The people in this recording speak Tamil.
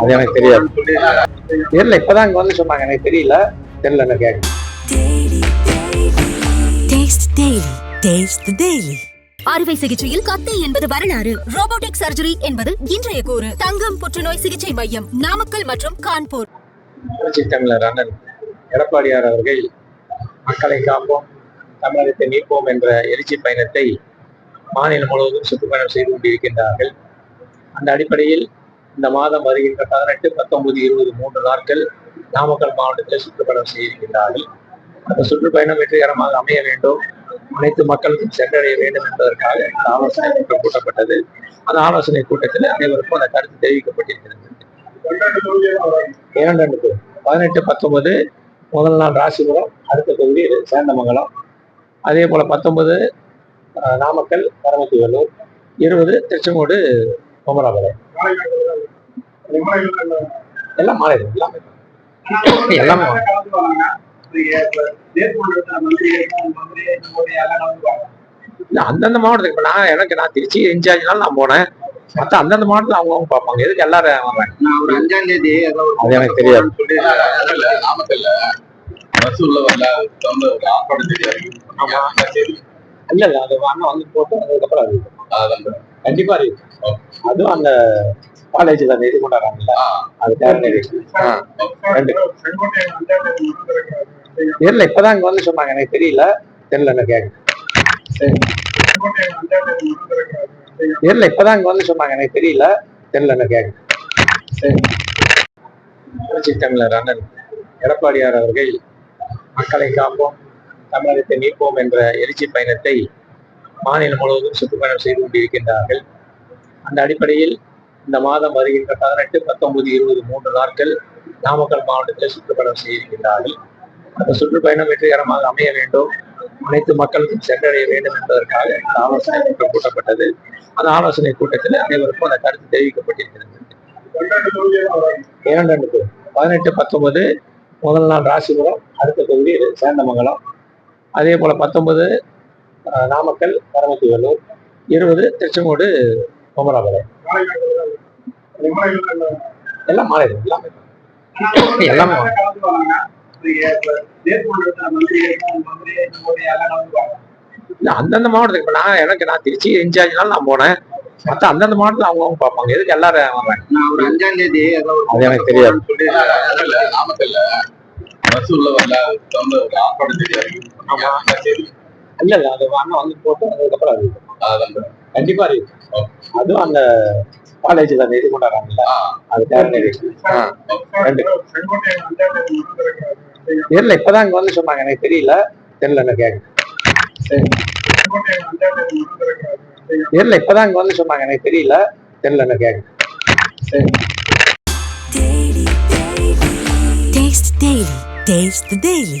அது எனக்கு தெரியாது. தெரியல இப்பதான் இங்க வந்து சொன்னாங்க. எனக்கு தெரியல. தெரியல எனக்கு கேட்க Taste Daily. Taste the Daily. அறுவை சிகிச்சையில் கத்தை என்பது வரலாறு. ரோபோட்டிக் சர்ஜரி என்பது இன்றைய கூறு. தங்கம் புற்றுநோய் சிகிச்சை மையம் நாமக்கல் மற்றும் கான்பூர். தமிழர் அண்ணன் எடப்பாடியார் அவர்கள் மக்களை காப்போம் தமிழகத்தை மீட்போம் என்ற எழுச்சி பயணத்தை மாநிலம் முழுவதும் சுற்றுப்பயணம் செய்து கொண்டிருக்கின்றார்கள். அந்த அடிப்படையில் இந்த மாதம் வருகின்ற பதினெட்டு பத்தொன்பது இருபது மூன்று நாட்கள் நாமக்கல் மாவட்டத்தில் சுற்றுப்பயணம் செய்திருக்கின்றார்கள். அந்த சுற்றுப்பயணம் வெற்றிகரமாக அமைய வேண்டும். அனைத்து மக்களுக்கும் சென்றடைய வேண்டும் என்பதற்காக இந்த ஆலோசனை கூட்டம் கூட்டப்பட்டது. அந்த ஆலோசனை கூட்டத்தில் அனைவருக்கும் அந்த கருத்து தெரிவிக்கப்பட்டிருக்கிறது. இரண்டு பேர் பதினெட்டு பத்தொன்பது முதல் நாள் ராசிபுரம் அடுத்த தொகுதி சேந்தமங்கலம். அதே போல பத்தொன்பது நாமக்கல் பரமத்தி வேலூர் இருபது திருச்செங்கோடு குமராபாளையம் எல்லாம் மாலை எல்லாமே எல்லாமே வாங்க. இல்ல அந்தந்த மாவட்டத்துக்கு இப்ப நான் எனக்கு நான் திருச்சி இன்சார்ஜ்னால நான் போனேன். மத்த அந்தந்த மாவட்டத்துல அவங்க அவங்க பார்ப்பாங்க. எதுக்கு எல்லாரும் வர்றாங்க ஒரு அஞ்சாம் தேதி அது எனக்கு தெரியாது. இல்ல இல்ல அது அண்ணன் வந்து போட்டு அதுக்கப்புறம் அது. கண்டிப்பா இருக்கு அதுவும் அந்த காலேஜ் தான் இது கொண்டாடுறாங்கல்ல அது ரெண்டு. தெரியல இப்பதான் இங்க வந்து சொன்னாங்க எனக்கு தெரியல. தெரியல எனக்கு கேட்க தெரியல இப்பதான் இங்க வந்து சொன்னாங்க எனக்கு தெரியல. தெரியல எனக்கு கேட்க தமிழர் அண்ணன் எடப்பாடியார் அவர்கள் மக்களை காப்போம் தமிழகத்தை மீட்போம் என்ற எழுச்சி பயணத்தை மாநிலம் முழுவதும் சுற்றுப்பயணம் செய்து கொண்டிருக்கின்றார்கள். அந்த அடிப்படையில் இந்த மாதம் வருகின்ற பதினெட்டு பத்தொன்பது இருபது மூன்று நாட்கள் நாமக்கல் மாவட்டத்தில் சுற்றுப்பயணம் செய்திருக்கின்றார்கள். அந்த சுற்றுப்பயணம் வெற்றிகரமாக அமைய வேண்டும். அனைத்து மக்களுக்கும் சென்றடைய வேண்டும் என்பதற்காக இந்த ஆலோசனை கூட்டம் கூட்டப்பட்டது. அந்த ஆலோசனை கூட்டத்தில் அனைவருக்கும் அந்த கருத்து தெரிவிக்கப்பட்டிருக்கிறது. இரண்டு பேர் பதினெட்டு பத்தொன்பது முதல் நாள் ராசிபுரம் அடுத்த தொகுதி சேந்தமங்கலம். அதே போல பத்தொன்பது நாமக்கல் பரமத்தி வேலூர் இருபது திருச்செங்கோடு குமராபாளையம் எல்லாம் மாலை எல்லாமே எல்லாமே அந்தந்த மாவட்டத்துக்கு இப்ப நான் எனக்கு நான் திருச்சி இன்சார்ஜ்னால நான் போனேன். மத்த அந்தந்த மாவட்டத்துல அவங்க அவங்க பார்ப்பாங்க. எதுக்கு எல்லாரும் வர்றாங்க ஒரு அஞ்சாம் தேதி அது எனக்கு தெரியாது. நாமக்கல்ல. பஸ் உள்ள வரல ஆர்ப்பாட்டம் தெரியாது இல்ல இல்ல. அது அண்ணன் வந்து போட்டு அதுக்கப்புறம் அது கண்டிப்பா இருக்கு அதுவும் அந்த காலேஜ் தான் இது கொண்டாடுறாங்கல்ல. அது ரெண்டு. தெரியல இப்பதான் இங்க வந்து சொன்னாங்க. எனக்கு தெரியல. தெரியல எனக்கு கேட்க தெரியல இப்பதான் இங்க வந்து சொன்னாங்க. எனக்கு தெரியல. தெரியல எனக்கு கேட்க Taste Daily. Taste the Daily.